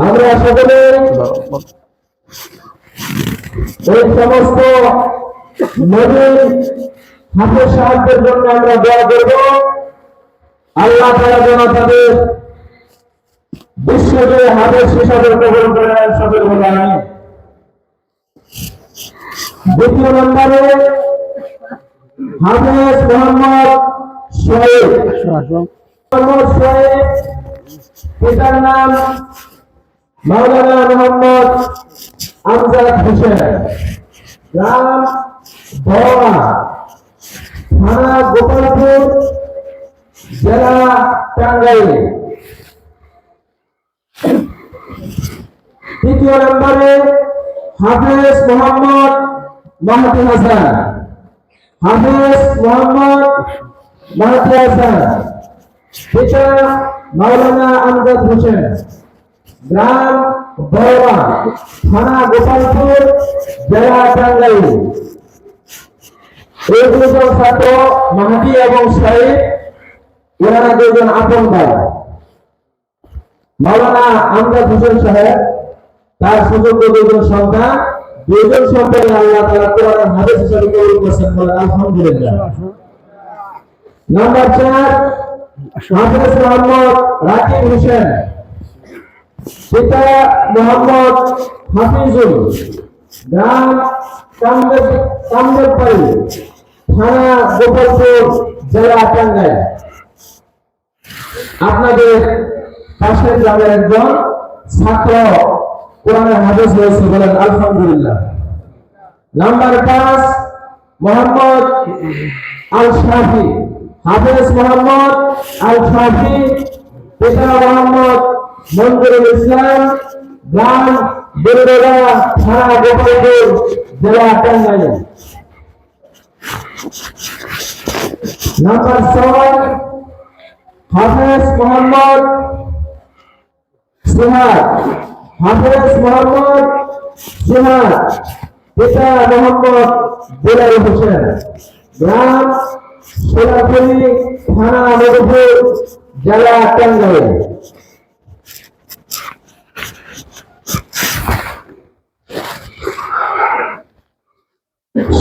আমরা সকলে এই সমস্ত নবীন হাতের সাহায্যের জন্য আমরা দোয়া করব। আল্লাহ তারা যেন তাদের বিশ্বজুড়ে হাতের হিসাবে কবল করে নেন সকল বলে আমি দ্বিতীয় নম্বরে হাফেজ মোহাম্মদ সোহেব মোহাম্মদ সোহেব পিতার নাম মাওলানা মোহাম্মদ আমজাদ হোসেন, গ্রাম বড়া থানা গোপালপুর, জেলা টাঙ্গাইল। তৃতীয় নম্বরে হাফেজ মোহাম্মদ মাহাতি হাসান, হাফেজ মোহাম্মদ মাহাতি হাসান, পিতা মাওলানা আমজাদ হোসেন। গ্রাম, বড়া, থানা, গোপালপুর, জেলা টাঙ্গাইল। এই দুজন ছাত্র মাহাতি এবং সাহেব, ওনারা দুজন আপন ভাই। মাওলানা সাহেব, তার সুযোগ্য দুজন সন্তান। দুজন আল্লাহ তাআলা কোরআনের হাদিস হিসেবে কবুল করেছেন আলহামদুলিল্লাহ। নাম্বার চার, হাফেজ মোহাম্মদ রাকিব হোসেন। পিতা মোহাম্মদ হাফিজুল গ্রাম কামদেব, কামদেবপাড়ি, থানা গোপালপুর, জেলা টাঙ্গাইল। আপনাদের পাশের গ্রামের একজন ছাত্র হয়েছে বলেন, আলহামদুলিল্লাহ। নাম্বার পাঁচ, মোহাম্মদ আল হাফেজ মোহাম্মদ আল পিতা মোহাম্মদ মঞ্জুরুল ইসলাম, গ্রাম বেলডোলা থানা, গোপালপুর, জেলা টাঙ্গাইল নাম্বার ছয়, হাফেজ মোহাম্মদ সুহাদ হাফেজ মোহাম্মদ সুহাদ পিতা মোহাম্মদ বেলাল হোসেন। গ্রাম, সোলাপুরি, থানা মধুপুর জেলা টাঙ্গাইল